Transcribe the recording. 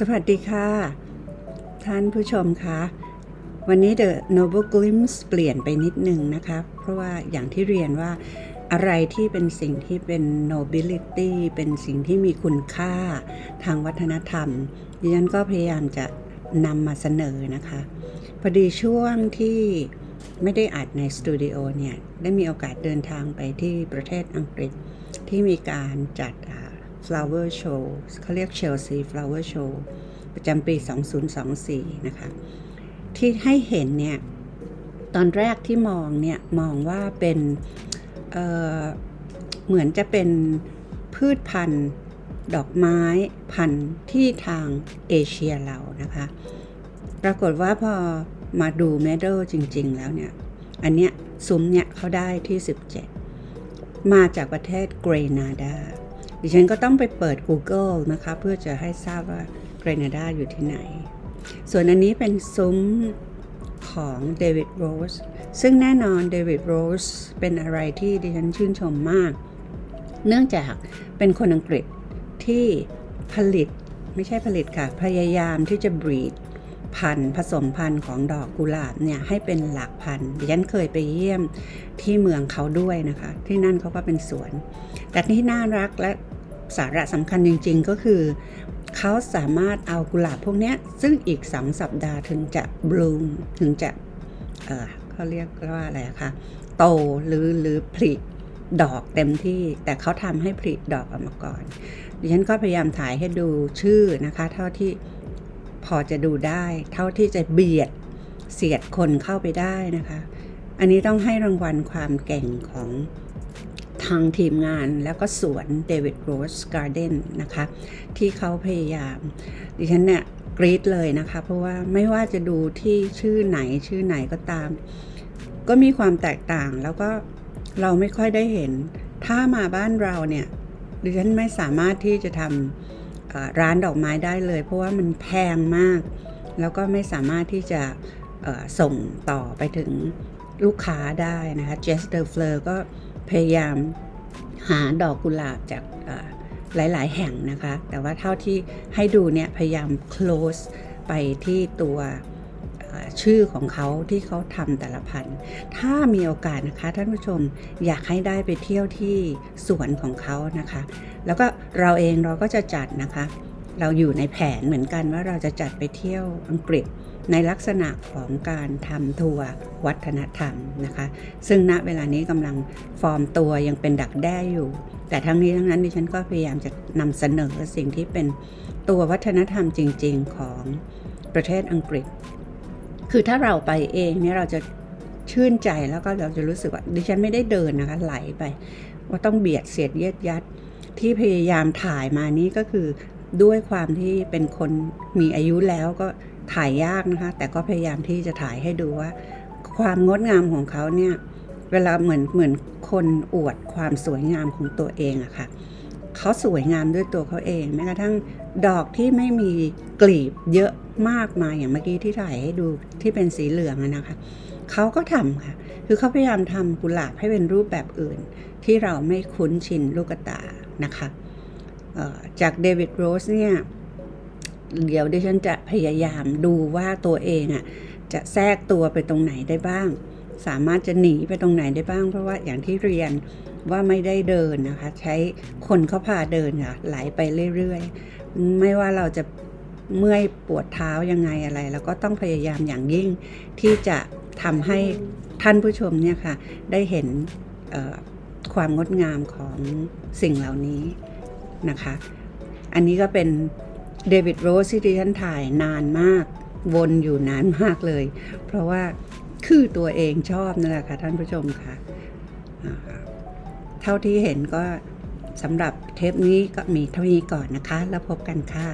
สวัสดีค่ะ ท่านผู้ชมคะวันนี้ The Noble Glimpse เปลี่ยนไปนิดนึงนะคะ เพราะว่าอย่างที่เรียนว่าอะไรที่เป็นสิ่งที่เป็น nobility เป็นสิ่งที่มีคุณค่าทางวัฒนธรรมดิฉันก็พยายามจะนำมาเสนอนะคะ พอดีช่วงที่ไม่ได้อัดในสตูดิโอเนี่ย ได้มีโอกาสเดินทางไปที่ประเทศอังกฤษที่มีการจัด flower show เขาเรียก Chelsea flower show ประจำปี 2024 นะคะ ที่ให้เห็นเนี่ย ตอนแรกที่มองเนี่ย มองว่าเป็นเเหมือนจะเป็นพืชพันธุ์ดอกไม้พันธุ์ที่ทางเอเชียเรานะคะ ปรากฏว่าพอมาดูเมด a ลจริง ๆ แล้วเนี่ย อันเนี้ยซุ้มเนี่ยเขาได้ที่ 17 มาจากประเทศเกรนาดา ดิฉันก็ต้องไปเปิด Google นะคะ เพื่อจะให้ทราบว่าเกรนาดาอยู่ที่ไหน ส่วนอันนี้เป็นซุ้มของเดวิดโรสซึ่งแน่นอนเดวิดโรสเป็นอะไรที่ดิฉันชื่นชมมาก เนื่องจากเป็นคนอังกฤษที่ผลิตไม่ใช่ผลิตค่ะ พยายามที่จะบรีดพันธุ์ผสมพันธุ์ของดอกกุหลาบเนี่ยให้เป็นหลักพันธุ์ดิฉันเคยไปเยี่ยมที่เมืองเขาด้วยนะคะ ที่นั่นเขาก็เป็นสวน แต่ที่น่ารักและ สาระสำคัญจริงๆก็คือ เขาสามารถเอากุหลาบพวกนี้ซึ่งอีกสองสัปดาห์ถึงจะบลูมถึงจะเออเขาเรียกว่าอะไรคะโตหรือหรือผลิดอกเต็มที่ แต่เขาทำให้ผลิดอกออกมาก่อนดิฉันก็พยายามถ่ายให้ดูชื่อนะคะ เท่าที่พอจะดูได้ เท่าที่จะเบียดเสียดคนเข้าไปได้นะคะ อันนี้ต้องให้รางวัลความเก่งของ ทางทีมงานแล้วก็สวนเดวิดโรสการ์เดนนะคะ ที่เขาพยายาม ดิฉันเนี่ยกรี๊ดเลยนะคะ เพราะว่าไม่ว่าจะดูที่ชื่อไหนชื่อไหนก็ตาม ก็มีความแตกต่างแล้วก็เราไม่ค่อยได้เห็น ถ้ามาบ้านเราเนี่ยดิฉันไม่สามารถที่จะทำร้านดอกไม้ได้เลย เพราะว่ามันแพงมาก แล้วก็ไม่สามารถที่จะส่งต่อไปถึงลูกค้าได้นะคะเจสเดอร์เฟลก็ พยายามหาดอกกุหลาบจากหลาย ๆ แห่งนะคะ แต่ว่าเท่าที่ให้ดูเนี่ยพยายาม close ไปที่ตัวชื่อของเขาที่เขาทำแต่ละพันธุ์ถ้ามีโอกาสนะคะท่านผู้ชมอยากให้ได้ไปเที่ยวที่สวนของเขานะคะ แล้วก็เราเองเราก็จะจัดนะคะ เราอยู่ในแผนเหมือนกันว่าเราจะจัดไปเที่ยวอังกฤษในลักษณะของการทำทัวร์วัฒนธรรมนะคะ ซึ่งณเวลานี้กำลังฟอร์มตัวยังเป็นดักแด้อยู่ แต่ทั้งนี้ทั้งนั้นดิฉันก็พยายามจะนำเสนอสิ่งที่เป็นตัววัฒนธรรมจริง ๆของประเทศอังกฤษ คือถ้าเราไปเองเนี่ยเราจะชื่นใจแล้วก็เราจะรู้สึกว่าดิฉันไม่ได้เดินนะคะไหลไป ว่าต้องเบียดเสียดเย็ดยัดที่พยายามถ่ายมานี้ก็คือ ด้วยความที่เป็นคนมีอายุแล้วก็ถ่ายยากนะคะ แต่ก็พยายามที่จะถ่ายให้ดูว่า ความงดงามของเขาเนี่ย เวลาเหมือนเหมือนคนอวดความสวยงามของตัวเองอะค่ะเขาสวยงามด้วยตัวเขาเองแม้กระทั่งดอกที่ไม่มีกลีบเยอะมากมายอย่างเมื่อกี้ที่ถ่ายให้ดูที่เป็นสีเหลืองนะคะเขาก็ทำค่ะ คือเขาพยายามทำกุหลาบให้เป็นรูปแบบอื่น ที่เราไม่คุ้นชินลูกตานะคะ จากเดวิดโรสเนี่ย เดี๋ยวดิฉันจะพยายามดูว่าตัวเองอะ่ะจะแทรกตัวไปตรงไหนได้บ้าง สามารถจะหนีไปตรงไหนได้บ้าง เพราะว่าอย่างที่เรียนว่าไม่ได้เดินนะคะ ใช้คนเขาพาเดินค่ะไหลไปเรื่อยๆ ไม่ว่าเราจะเมื่อยปวดเท้ายังไงอะไรเราก็ต้องพยายามอย่างยิ่งที่จะทำให้ท่านผู้ชมเนี่ยค่ะ ได้เห็นความงดงามของสิ่งเหล่านี้ นะคะ อันนี้ก็เป็นเดวิดโรสที่ดิฉันถ่ายนานมาก วนอยู่นานมากเลย เพราะว่าคือตัวเองชอบนั่นแหละค่ะท่านผู้ชมค่ะอ่าเท่าที่เห็นก็สำหรับเทปนี้ก็มีเท่านี้ก่อนนะคะ แล้วพบกันค่ะ